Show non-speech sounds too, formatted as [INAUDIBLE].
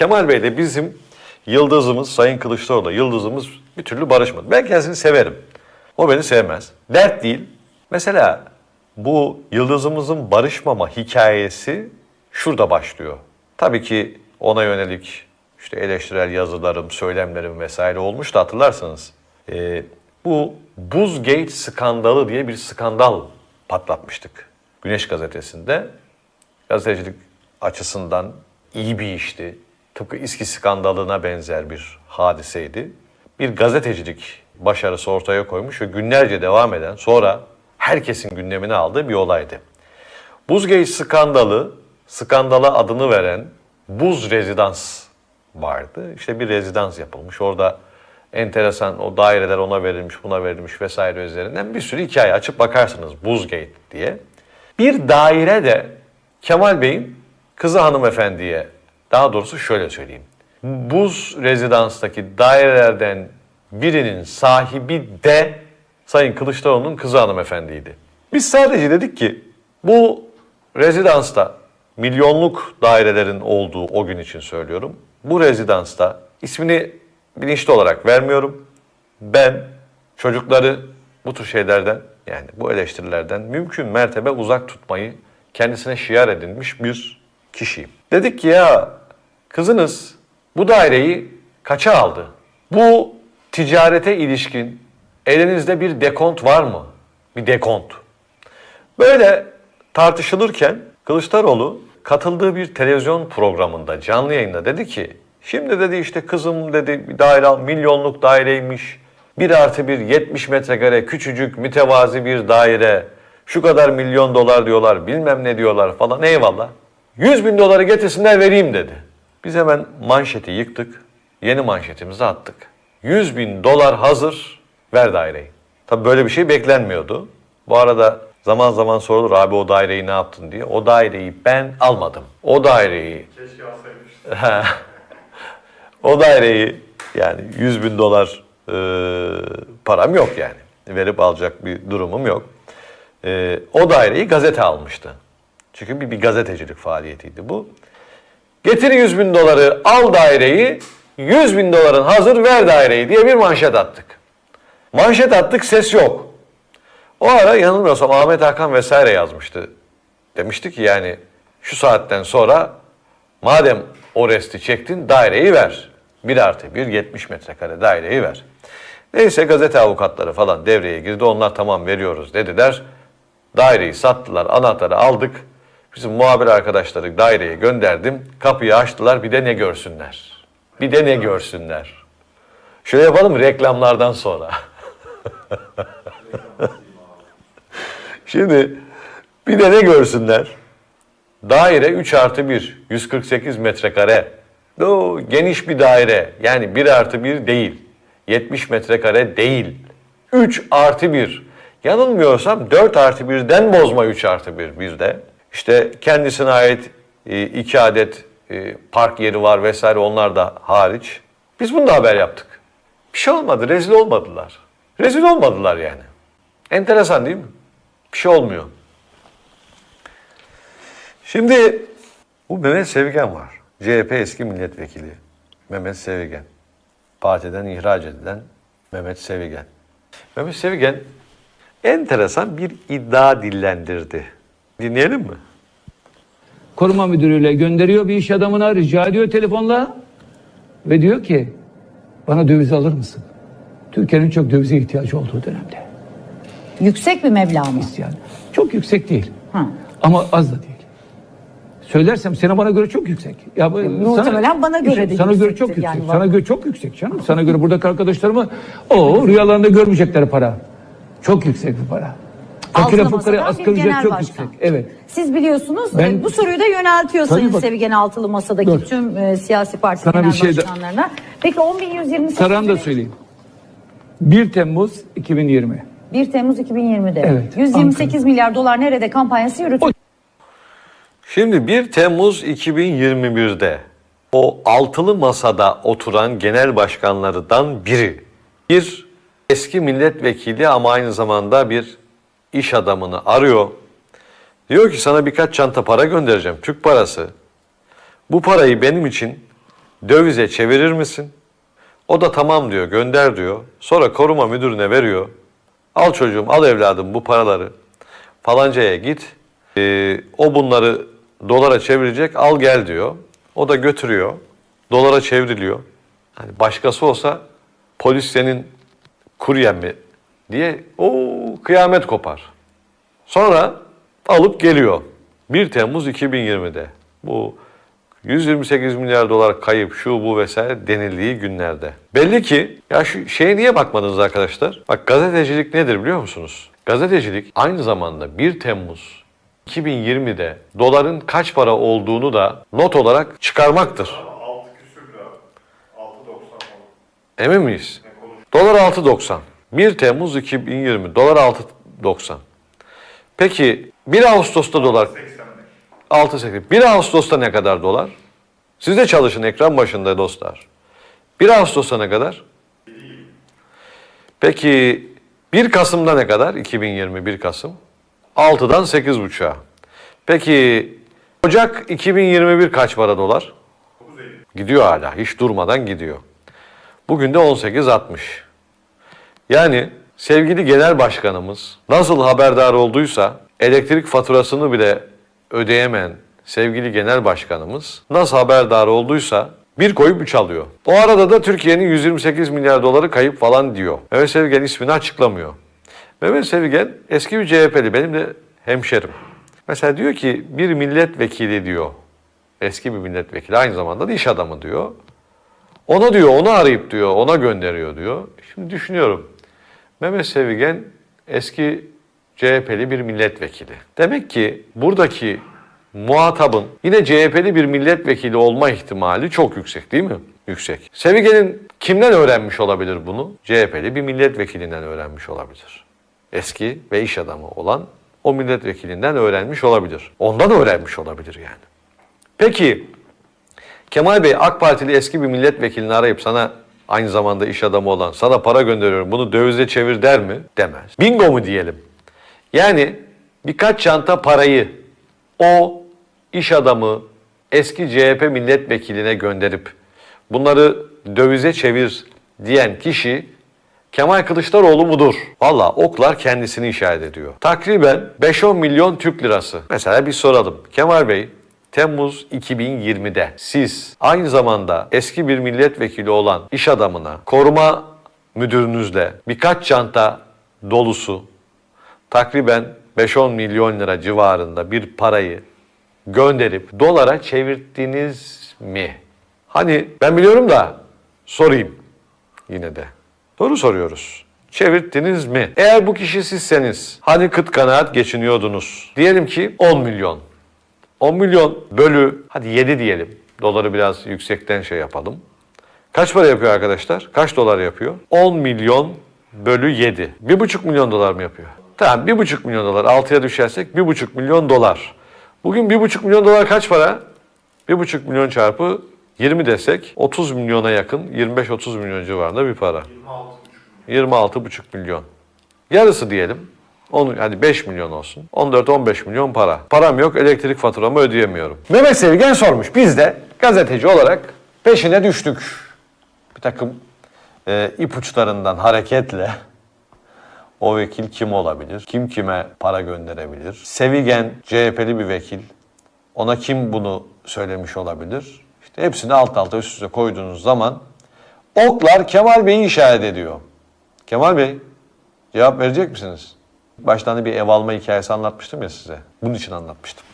Kemal Bey de bizim yıldızımız, Sayın Kılıçdaroğlu yıldızımız bir türlü barışmadı. Ben kendisini severim. O beni sevmez. Dert değil. Mesela bu yıldızımızın barışmama hikayesi şurada başlıyor. Tabii ki ona yönelik işte eleştirel yazılarım, söylemlerim vesaire olmuş da hatırlarsınız. Ee, bu Buzgate skandalı diye bir skandal patlatmıştık. Güneş gazetesinde. Gazetecilik açısından iyi bir işti. Tıpkı İSKİ skandalına benzer bir hadiseydi. Bir gazetecilik başarısı ortaya koymuş ve günlerce devam eden sonra herkesin gündemine aldığı bir olaydı. Buzgate skandalı, skandala adını veren buz rezidans vardı. İşte bir rezidans yapılmış. Orada enteresan o daireler ona verilmiş, buna verilmiş vesaire üzerinden bir sürü hikaye açıp bakarsınız Buzgate diye. Bir daire de Kemal Bey'in kızı hanımefendiye, daha doğrusu şöyle söyleyeyim. Buz rezidanstaki dairelerden birinin sahibi de Sayın Kılıçdaroğlu'nun kızı hanımefendiydi. Biz sadece dedik ki bu rezidansta milyonluk dairelerin olduğu o gün için söylüyorum. Bu rezidansta ismini bilinçli olarak vermiyorum. Ben çocukları bu tür şeylerden yani bu eleştirilerden mümkün mertebe uzak tutmayı kendisine şiar edinmiş bir kişiyim. Dedik ki ya kızınız bu daireyi kaça aldı? Bu ticarete ilişkin elinizde bir dekont var mı? Bir dekont. Böyle tartışılırken Kılıçdaroğlu katıldığı bir televizyon programında canlı yayında dedi ki şimdi dedi işte kızım dedi bir daire milyonluk daireymiş. Bir artı bir 70 metrekare küçücük mütevazi bir daire. Şu kadar milyon dolar diyorlar bilmem ne diyorlar falan eyvallah. 100 bin doları getirsinler vereyim dedi. Biz hemen manşeti yıktık. Yeni manşetimizi attık. 100 bin dolar hazır ver daireyi. Tabii böyle bir şey beklenmiyordu. Bu arada zaman zaman sorulur abi o daireyi ne yaptın diye. O daireyi ben almadım. O daireyi Keşke alsaymış. [LAUGHS] o daireyi yani 100 bin dolar e, param yok yani. Verip alacak bir durumum yok. E, o daireyi gazete almıştı. Çünkü bir, bir gazetecilik faaliyetiydi bu. Getir 100 bin doları al daireyi 100 bin doların hazır ver daireyi diye bir manşet attık. Manşet attık ses yok. O ara yanılmıyorsam Ahmet Hakan vesaire yazmıştı. Demişti ki yani şu saatten sonra madem o resti çektin daireyi ver. 1 artı 1 70 metrekare daireyi ver. Neyse gazete avukatları falan devreye girdi. Onlar tamam veriyoruz dediler. Daireyi sattılar. Anahtarı aldık. Bizim muhabir arkadaşları daireye gönderdim. Kapıyı açtılar. Bir de ne görsünler. Bir de ne görsünler. Şöyle yapalım reklamlardan sonra. [LAUGHS] Şimdi bir de ne görsünler? Daire 3 artı 1, 148 metrekare. O geniş bir daire. Yani 1 artı 1 değil. 70 metrekare değil. 3 artı 1. Yanılmıyorsam 4 artı 1'den bozma 3 artı 1 bizde. İşte kendisine ait 2 adet e, park yeri var vesaire onlar da hariç. Biz bunu da haber yaptık. Bir şey olmadı, rezil olmadılar. Rezil olmadılar yani. Enteresan değil mi? Bir şey olmuyor. Şimdi bu Mehmet Sevgen var. CHP eski milletvekili. Mehmet Sevgen. Partiden ihraç edilen Mehmet Sevgen. Mehmet Sevgen enteresan bir iddia dillendirdi. Dinleyelim mi? koruma müdürüyle gönderiyor bir iş adamına rica ediyor telefonla ve diyor ki bana döviz alır mısın? Türkiye'nin çok dövize ihtiyacı olduğu dönemde. Yüksek bir meblağ mı? Yani çok yüksek değil Ha. ama az da değil. Söylersem sana bana göre çok yüksek. Ya, bu- muhtemelen bana göre de Sana göre çok yüksek. yani. Sana göre çok yüksek canım. Sana göre buradaki arkadaşlarımı o rüyalarında görmeyecekleri para. Çok yüksek bir para. Fakire Altılı fukara Masa'dan bir asgari ücret genel çok başkan. yüksek. Evet. Siz biliyorsunuz Ben- e, bu soruyu da yöneltiyor Tabii Sayın bak- Sevgen Altılı Masadaki Dur. tüm e, siyasi parti Sana genel bir şey de- başkanlarına. Peki 10.128 Saran da söyleyeyim. 1 Temmuz 2020. 1 Temmuz 2020'de Evet, 128 milyar dolar nerede kampanyası yürütüyor. Şimdi 1 Temmuz 2021'de o altılı masada oturan genel başkanlardan biri bir eski milletvekili ama aynı zamanda bir iş adamını arıyor. Diyor ki sana birkaç çanta para göndereceğim Türk parası. Bu parayı benim için dövize çevirir misin? O da tamam diyor, gönder diyor. Sonra koruma müdürüne veriyor. Al çocuğum, al evladım bu paraları. Falancaya git. Ee, o bunları dolara çevirecek, al gel diyor. O da götürüyor. Dolara çevriliyor. Hani başkası olsa polis senin kuryen mi diye o kıyamet kopar. Sonra alıp geliyor. 1 Temmuz 2020'de bu 128 milyar dolar kayıp şu bu vesaire denildiği günlerde. Belli ki ya şu şeye niye bakmadınız arkadaşlar? Bak gazetecilik nedir biliyor musunuz? Gazetecilik aynı zamanda 1 Temmuz 2020'de doların kaç para olduğunu da not olarak çıkarmaktır. 6 küsür lira. 6.90 falan. Emin miyiz? Dolar 6.90. 1 Temmuz 2020 dolar 6.90. Peki 1 Ağustos'ta dolar 85. 6.80. 1 Ağustos'ta ne kadar dolar? Siz de çalışın ekran başında dostlar. 1 Ağustos'ta ne kadar? Peki 1 Kasım'da ne kadar? 2021 Kasım. 6'dan 8.5'a. Peki Ocak 2021 kaç para dolar? Gidiyor hala. Hiç durmadan gidiyor. Bugün de 18.60. Yani sevgili genel başkanımız nasıl haberdar olduysa elektrik faturasını bile ödeyemeyen sevgili genel başkanımız nasıl haberdar olduysa bir koyup üç alıyor. O arada da Türkiye'nin 128 milyar doları kayıp falan diyor. Mehmet Sevgen ismini açıklamıyor. Mehmet Sevgen eski bir CHP'li benim de hemşerim. Mesela diyor ki bir milletvekili diyor. Eski bir milletvekili aynı zamanda da iş adamı diyor. Ona diyor, onu arayıp diyor, ona gönderiyor diyor. Şimdi düşünüyorum. Mehmet Sevigen eski CHP'li bir milletvekili. Demek ki buradaki muhatabın yine CHP'li bir milletvekili olma ihtimali çok yüksek değil mi? Yüksek. Sevigen'in kimden öğrenmiş olabilir bunu? CHP'li bir milletvekilinden öğrenmiş olabilir. Eski ve iş adamı olan o milletvekilinden öğrenmiş olabilir. Ondan öğrenmiş olabilir yani. Peki Kemal Bey AK Partili eski bir milletvekilini arayıp sana aynı zamanda iş adamı olan sana para gönderiyorum bunu dövize çevir der mi? Demez. Bingo mu diyelim? Yani birkaç çanta parayı o iş adamı eski CHP milletvekiline gönderip bunları dövize çevir diyen kişi Kemal Kılıçdaroğlu mudur? Valla oklar kendisini işaret ediyor. Takriben 5-10 milyon Türk lirası. Mesela bir soralım. Kemal Bey Temmuz 2020'de siz aynı zamanda eski bir milletvekili olan iş adamına koruma müdürünüzle birkaç çanta dolusu takriben 5-10 milyon lira civarında bir parayı gönderip dolara çevirdiniz mi? Hani ben biliyorum da sorayım yine de. Soru soruyoruz. Çevirttiniz mi? Eğer bu kişi sizseniz hani kıt kanaat geçiniyordunuz? Diyelim ki 10 milyon. 10 milyon bölü hadi 7 diyelim. Doları biraz yüksekten şey yapalım. Kaç para yapıyor arkadaşlar? Kaç dolar yapıyor? 10 milyon bölü 7. 1,5 milyon dolar mı yapıyor? Tamam 1,5 milyon dolar. 6'ya düşersek 1,5 milyon dolar. Bugün 1,5 milyon dolar kaç para? 1,5 milyon çarpı 20 desek 30 milyona yakın 25-30 milyon civarında bir para. 26,5 milyon. Yarısı diyelim. Onu, hadi 5 milyon olsun. 14-15 milyon para. Param yok, elektrik faturamı ödeyemiyorum. Mehmet Sevgen sormuş. Biz de gazeteci olarak peşine düştük. Bir takım e, ipuçlarından hareketle o vekil kim olabilir? Kim kime para gönderebilir? Sevigen CHP'li bir vekil. Ona kim bunu söylemiş olabilir? İşte hepsini alt alta üst üste koyduğunuz zaman oklar Kemal Bey'i işaret ediyor. Kemal Bey cevap verecek misiniz? Baştan da bir ev alma hikayesi anlatmıştım ya size. Bunun için anlatmıştım.